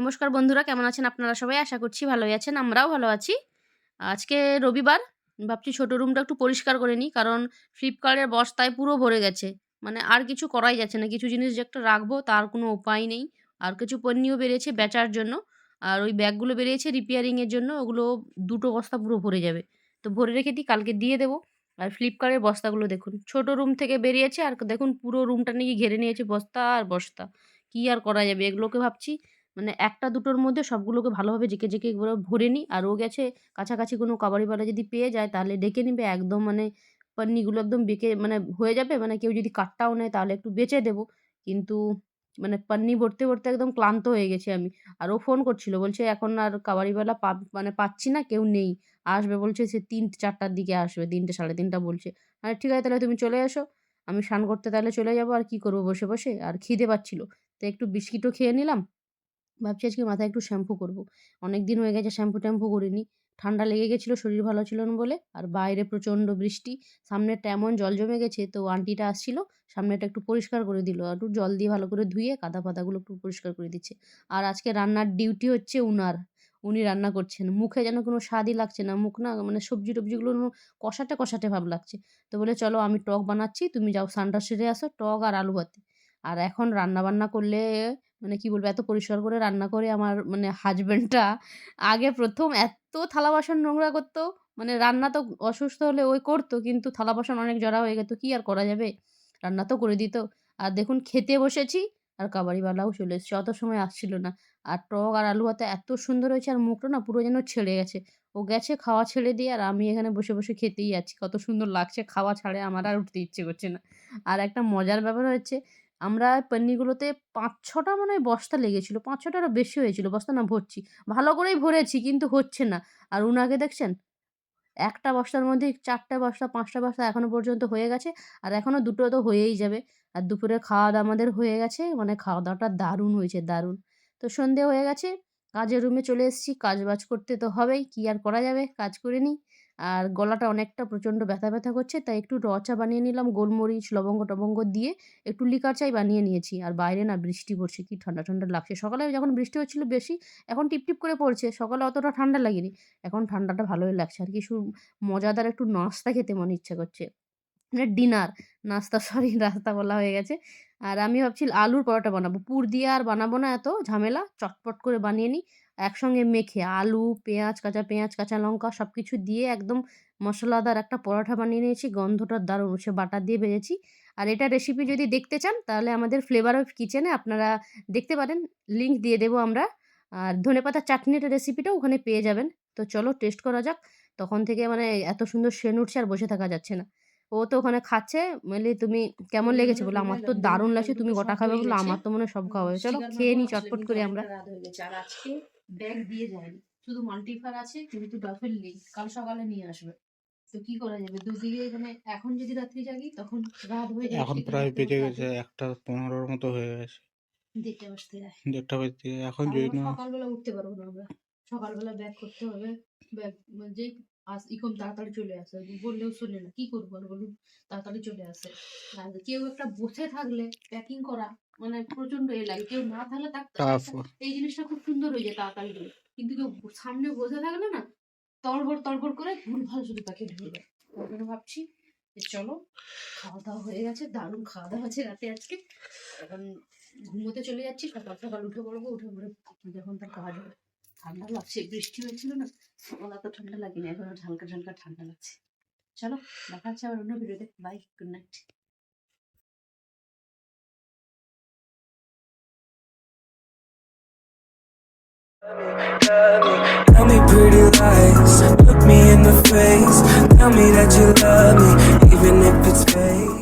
নমস্কার বন্ধুরা, কেমন আছেন আপনারা সবাই? আশা করছি ভালোই আছেন, আমরাও ভালো আছি। আজকে রবিবার, ভাবছি ছোটো রুমটা একটু পরিষ্কার করে নিই, কারণ ফ্লিপকার্টের বস্তায় পুরো ভরে গেছে। মানে আর কিছু করাই যাচ্ছে না, কিছু জিনিস যে একটা রাখব, তার কোনো উপায় নেই। আর কিছু পণ্যও বেরিয়েছে বেচার জন্য, আর ওই ব্যাগগুলো বেরিয়েছে রিপেয়ারিংয়ের জন্য, ওগুলো দুটো বস্তা পুরো ভরে যাবে। তো ভরে রেখে দিই, কালকে দিয়ে দেবো। আর ফ্লিপকার্টের বস্তাগুলো দেখুন, ছোট রুম থেকে বেরিয়েছে, আর দেখুন পুরো রুমটা নিয়ে ঘিরে নিয়েছে বস্তা আর বস্তা। কী আর করা যাবে, এগুলোকে ভাবছি মানে একটা দুটোর মধ্যে সবগুলোকে ভালোভাবে জেকে জেকে একবারে ভরে নিই। আর ও গেছে, কাছাকাছি কোনো কাবাড়িওয়ালা যদি পেয়ে যায় তাহলে ডেকে নিবে একদম মানে পান্নিগুলো একদম বেঁকে মানে হয়ে যাবে। মানে কেউ যদি কাটটাও নেয় তাহলে একটু বেচে দেবো। কিন্তু মানে পান্নি ভরতে ভরতে একদম ক্লান্ত হয়ে গেছি আমি। আর ও ফোন করছিল, বলছে এখন আর কাবাড়িওয়ালা পা মানে পাচ্ছি না, কেউ নেই। আসবে বলছে সে তিনটে চারটার দিকে আসবে, তিনটে, সাড়ে তিনটা বলছে। আর ঠিক আছে তাহলে তুমি চলে এসো, আমি স্নান করতে তাহলে চলে যাব। আর কি করব বসে বসে? আর খিদে পাচ্ছিল। তো একটু বিস্কিটও খেয়ে নিলাম। ভাবছি আজকে মাথায় একটু শ্যাম্পু করব। অনেক দিন হয়ে গেছে শ্যাম্পু ট্যাম্পু করিনি। ঠান্ডা লেগে গেছিল, শরীর ভালো ছিল না বলে, আর বাইরে প্রচণ্ড বৃষ্টি। সামনেটা এমন জল জমে গেছে, তো আন্টিটা আসছিল সামনেটা একটু পরিষ্কার করে দিল। একটু জল দিয়ে ভালো করে ধুয়ে কাদা পাতাগুলো একটু পরিষ্কার করে দিচ্ছে। আর আজকে রান্নার ডিউটি হচ্ছে উনার। উনি রান্না করছেন। মুখে যেন কোনো স্বাদই লাগছে না, মুখ না মানে সবজি টবজিগুলো কষাটে কষাটে ভাব লাগছে। তো বলে, চলো আমি টক বানাচ্ছি, তুমি যাও সানটা সেরে আসো, টক আর আলু ভাতে আর এখন রান্না বান্না করলে মানে কি বলব, এত পরিষ্কার করে রান্না করে আমার মানে হাজব্যান্ডটা আগে প্রথম এত থালা বাসন নোংরা করতো মানে রান্না তো অসুস্থ হলে ওই করতো, কিন্তু থালা বাসন অনেক জড়া হয়ে গেতো, কি আর করা যাবে? রান্না তো করে দিত। আর দেখুন খেতে বসেছি আর কাবাড়িওয়ালাও চলে এসেছে, অত সময় আসছিল না। আর টক আর আলু ভাতে এত সুন্দর হয়েছে আর মুখটা না পুরো যেন ছেড়ে গেছে। ও গেছে খাওয়া ছেড়ে দিয়ে আর আমি এখানে বসে বসে খেতেই যাচ্ছি। কত সুন্দর লাগছে, খাওয়া ছাড়ে আমার আর উঠতে ইচ্ছে করছে না। আর একটা মজার ব্যাপার হচ্ছে আমরা পন্নিগুলোতে পাঁচ ছটা মনে হয় বস্তা লেগেছিল পাঁচ ছটা আরও বেশি হয়েছিল, বস্তা না ভরছি। ভালো করেই ভরেছি কিন্তু হচ্ছে না। আর উনাকে দেখছেন? একটা বস্তার মধ্যে চারটে বস্তা, পাঁচটা বস্তা এখনও পর্যন্ত হয়ে গেছে, আর এখনও দুটো তো হয়েই যাবে। আর দুপুরে খাওয়া দাওয়া আমাদের হয়ে গেছে মানে খাওয়া দাওয়াটা দারুণ হয়েছে, দারুণ। তো সন্ধে হয়ে গেছে, কাজের রুমে চলে এসেছি কাজ বাজ করতে তো হবেই, কী আর করা যাবে? কাজ করে নিই। আর গলাটা অনেকটা প্রচণ্ড ব্যথা ব্যথা করছে, তাই একটু র চা বানিয়ে নিলাম, গোলমরিচ, লবঙ্গ টবঙ্গ দিয়ে একটু লিকার চাই বানিয়ে নিয়েছি। আর বাইরে না বৃষ্টি পড়ছে, কি ঠান্ডা ঠান্ডা লাগছে। সকালে যখন বৃষ্টি হচ্ছিল বেশি, এখন টিপটিপ করে পড়ছে, সকালে অতটা ঠান্ডা লাগেনি। এখন ঠান্ডাটা ভালোই লাগছে। আর কিছু মজাদার একটু নাস্তা খেতে মনে ইচ্ছা করছে। মানে ডিনার, নাস্তা, সরি রাস্তা বলা হয়ে গেছে। আর আমি ভাবছি আলুর পরোটা বানাবো। পুর দিয়ে আর বানাবো না এত, ঝামেলা, চটপট করে বানিয়ে নিই। একসঙ্গে মেখে আলু, পেঁয়াজ, কাঁচা পেঁয়াজ, কাঁচা লঙ্কা সব কিছু দিয়ে একদম মশলাদার একটা পরোটা বানিয়ে নিয়েছি, গন্ধটা দারুণ। সে বাটার দিয়ে ভেজেছি। আর এটা রেসিপি যদি দেখতে চান, তাহলে আমাদের ফ্লেভার অফ কিচেনে আপনারা দেখতে পারেন লিঙ্ক দিয়ে দেবো আমরা। আর ধনে ধনেপাতার চাটনির রেসিপিটাও ওখানে পেয়ে যাবেন। তো চলো টেস্ট করা যাক। তখন থেকে মানে এত সুন্দর সেন উঠছে আর বসে থাকা যাচ্ছে না। ও তো ওখানে খাচ্ছে। বলি তুমি কেমন লেগেছে? বলে আমার তো দারুণ লাগছে তুমি গোটা খাবে। বলে আমার তো মনে হয় সব খাওয়া হয়েছে। চলো খেয়ে নি চটপট করে আমরা। আর আজকে ব্যাগ দিয়ে যায়নি। শুধু মাল্টিফার আছে কিন্তু ডফেল নেই। কাল সকালে নিয়ে আসবে। তো কি করা যাবে? দুদিকে মানে এখন যদি রাত্রি জাগি তখন রাত হয়ে যায় এখন প্রায় বেজে গেছে একটা পনেরোর মতো হয়ে গেছে। দেখতে বসতে যায় দেড়টা বাজতে এখন যদি না সকালবেলা উঠতে পারব না আমরা। সকালবেলা ব্যাগ করতে হবে। ব্যাগ যে আস ইকম তাড়াতাড়ি চলে আসে বললেও শোনে না কি করব আর বলুন তাড়াতাড়ি চলে আসে। কেউ একটা বসে থাকলে প্যাকিং করা মানে প্রচণ্ড এ লাগে। কেউ না থাকলে এই জিনিসটা খুব সুন্দর হয়ে যায় তাড়াতাড়ি করে। কিন্তু কেউ সামনে বসে থাকলে না তড়বড় তড়বড় করে ভুল ভালো শুধু প্যাকেট ঢুকবে ওই জন্য ভাবছি যে চলো খাওয়া দাওয়া হয়ে গেছে দারুণ খাওয়া দাওয়া আছে রাতে আজকে। এখন ঘুমোতে চলে যাচ্ছি সকাল সকাল উঠে পড়ব উঠে পড়ে যখন তার কাজ হবে। ঠান্ডা লাগছে বৃষ্টি হয়েছিল না? সকাল এত ঠান্ডা লাগেনি এখন আর হালকা হালকা ঠান্ডা লাগছে। চলো দেখা হচ্ছে আবার অন্য ভিডিওতে। Bye good night Tell me pretty lies, look me in the face. Tell me that you love me, even if it's fake.